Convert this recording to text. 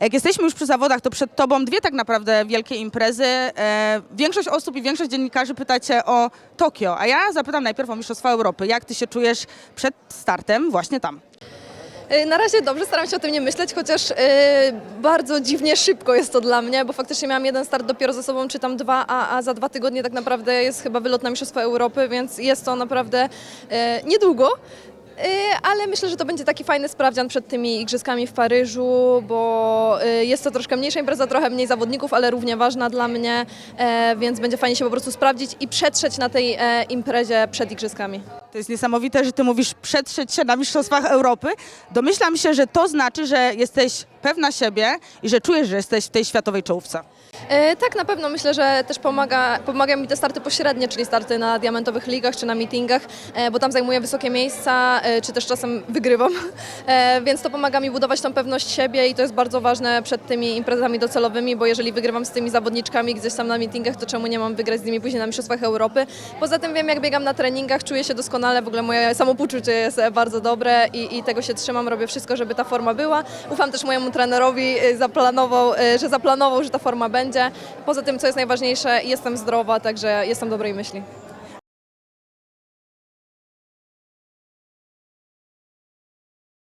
Jak jesteśmy już przy zawodach, to przed tobą dwie tak naprawdę wielkie imprezy. E, większość osób i większość dziennikarzy pytacie o Tokio, a ja zapytam najpierw o Mistrzostwa Europy. Jak ty się czujesz przed startem właśnie tam? Y, Na razie dobrze, staram się o tym nie myśleć, chociaż y, bardzo dziwnie szybko jest to dla mnie, bo faktycznie miałam jeden start dopiero ze sobą, czy tam dwa, a, a za dwa tygodnie tak naprawdę jest chyba wylot na Mistrzostwa Europy, więc jest to naprawdę y, niedługo. Y, Ale myślę, że to będzie taki fajny sprawdzian przed tymi igrzyskami w Paryżu, bo y, jest to troszkę mniejsza impreza, trochę mniej zawodników, ale równie ważna dla mnie, e, więc będzie fajnie się po prostu sprawdzić i przetrzeć na tej e, imprezie przed igrzyskami. To jest niesamowite, że ty mówisz przetrzeć się na Mistrzostwach Europy. Domyślam się, że to znaczy, że jesteś pewna siebie i że czujesz, że jesteś w tej światowej czołówce. E, tak, na pewno myślę, że też pomaga, pomaga mi te starty pośrednie, czyli starty na diamentowych ligach czy na meetingach, e, bo tam zajmuję wysokie miejsca, e, czy też czasem wygrywam, e, więc to pomaga mi budować tą pewność siebie i to jest bardzo ważne przed tymi imprezami docelowymi, bo jeżeli wygrywam z tymi zawodniczkami gdzieś tam na meetingach, to czemu nie mam wygrać z nimi później na Mistrzostwach Europy? Poza tym wiem, jak biegam na treningach, czuję się doskonale, w ogóle moje samopoczucie jest e, bardzo dobre i, i tego się trzymam, robię wszystko, żeby ta forma była. Ufam też mojemu trenerowi, e, zaplanował, e, że zaplanował, że ta forma będzie. Poza tym, co jest najważniejsze, jestem zdrowa, także jestem dobrej myśli.